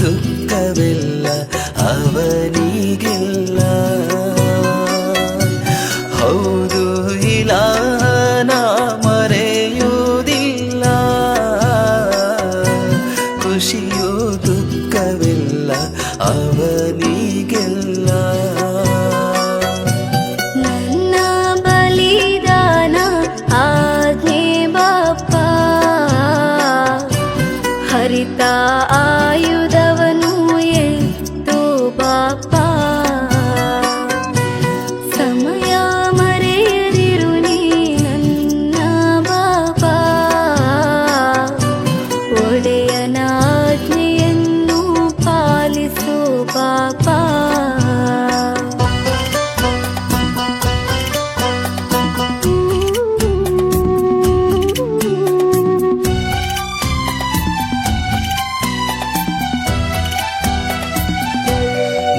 ದುಃಖವಿಲ್ಲ ಅವನಿಗಿಲ್ಲ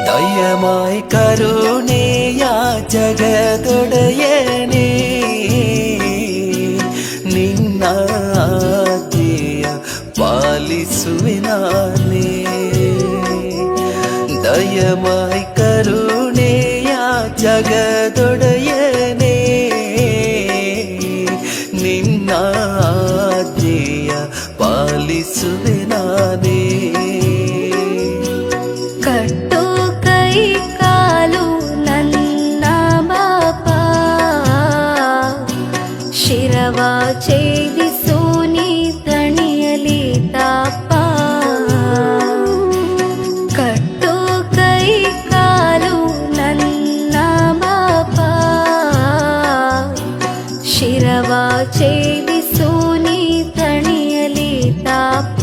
ദയമായി കരുണേയാ ജഗതൊടയനേ നിന്ന പാലിസുവിനാനേ അഭയമായി കരുണേയാ ജഗതൊടയനേ നിന്നാജ്ഞയ പാലിസുവേ നാനേ शिरवाचे ಶಿರವ ಛೇದಿಸು ನೀ ತಣಿಯಲಿ ತಾಪ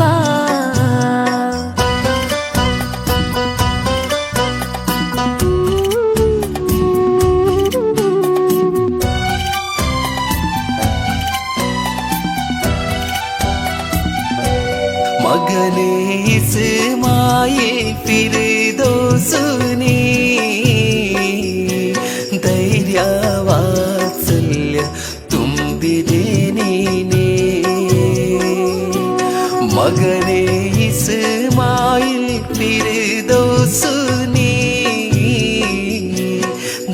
ಮಗನೇ ಇಸ್ಮಾಯಿ ಫಿರಿದೋಸುನಿ ಧೈರ್ಯ ಮಗನೇ ಇಸ್ಮಾಯಿಲ್ ಫಿರಿದೋಸುನಿ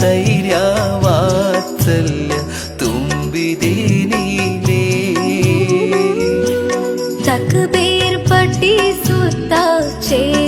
ಧೈರ್ಯ ವಾತ್ಸಲ್ಯ ತುಂಬಿದೆ ನೀನೇ ತಕಬೀರ್ ಪಟ್ಟಿಸುತ್ತ ಛೇದಿಸು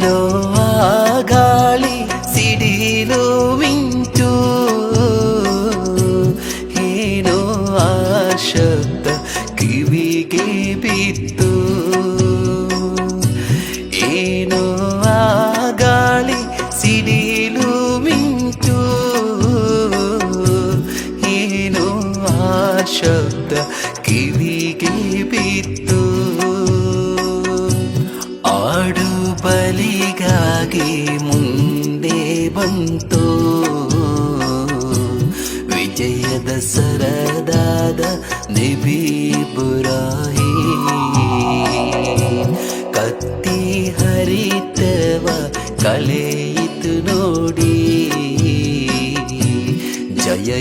గాలిలో ఆ గాలి సిడిలో వింటూ ఏనో ఆ శబ్ద కివికి బిత్తు ఏనో ఆ గాలి సిడిలో వింటూ ఏనో ఆ శబ్ద ఆడు ಬಲಿಗಾಗಿ ಮುಂದೆ ಬಂತು. ವಿಜಯದ ಸರದಾದ ನಿಬಿಬುರಾಹಿ ಕತ್ತಿ ಹರಿತವ ಕಲೆಯಿತು ನೋಡಿ. ಜಯ